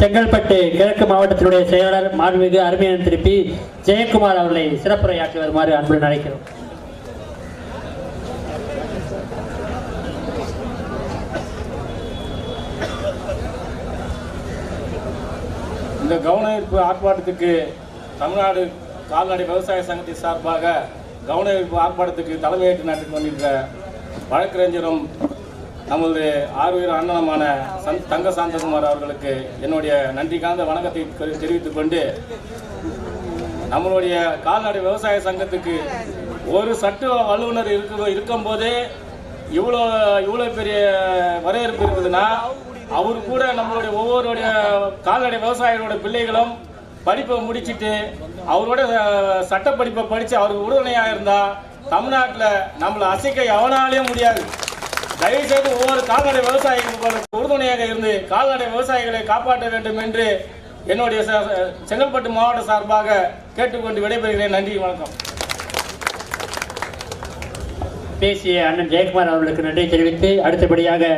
செங்கல்பட்டு கிழக்கு மாவட்டத்தினுடைய செயலாளர் மாண்புமிகு அருமையான திருப்பி ஜெயக்குமார் அவர்களை சிறப்புரையாற்றி வருமாறு அன்புடன் அழைக்கிறோம். இந்த கவன ஈர்ப்பு ஆர்ப்பாட்டத்துக்கு தமிழ்நாடு கால்நடை விவசாய சங்கத்தின் சார்பாக கவன ஈர்ப்பு ஆர்ப்பாட்டத்துக்கு தலைமையேற்று நடத்தி கொண்டிருக்கிற வழக்கறிஞரும் நமது ஆறுயிர் அண்ணனமான சந் தங்க சாந்தகுமார் அவர்களுக்கு என்னுடைய நன்றி காந்த வணக்கத்தை தெரிவித்துக் கொண்டு நம்மளுடைய கால்நடை விவசாய சங்கத்துக்கு ஒரு சட்ட வல்லுநர் இருக்க இருக்கும்போதே இவ்வளோ இவ்வளோ பெரிய வரவேற்பு இருக்குதுன்னா அவர் கூட நம்மளுடைய ஒவ்வொருடைய கால்நடை விவசாயிகளோட பிள்ளைகளும் படிப்பை முடிச்சிட்டு அவரோட சட்ட படிப்பை படித்து அவருக்கு உறுதுணையாக இருந்தால் தமிழ்நாட்டில் நம்மளை அசைக்க எவனாலேயும் முடியாது. தயவுசெய்து ஒவ்வொரு கால்நடை விவசாயிகளுக்கு உறுதுணையாக இருந்து கால்நடை விவசாயிகளை காப்பாற்ற வேண்டும் என்று என்னுடைய செங்கல்பட்டு மாவட்ட சார்பாக கேட்டுக்கொண்டு விடைபெறுகிறேன். நன்றி வணக்கம். பேசிய அண்ணன் ஜெயக்குமார் அவர்களுக்கு நன்றி தெரிவித்து அடுத்தபடியாக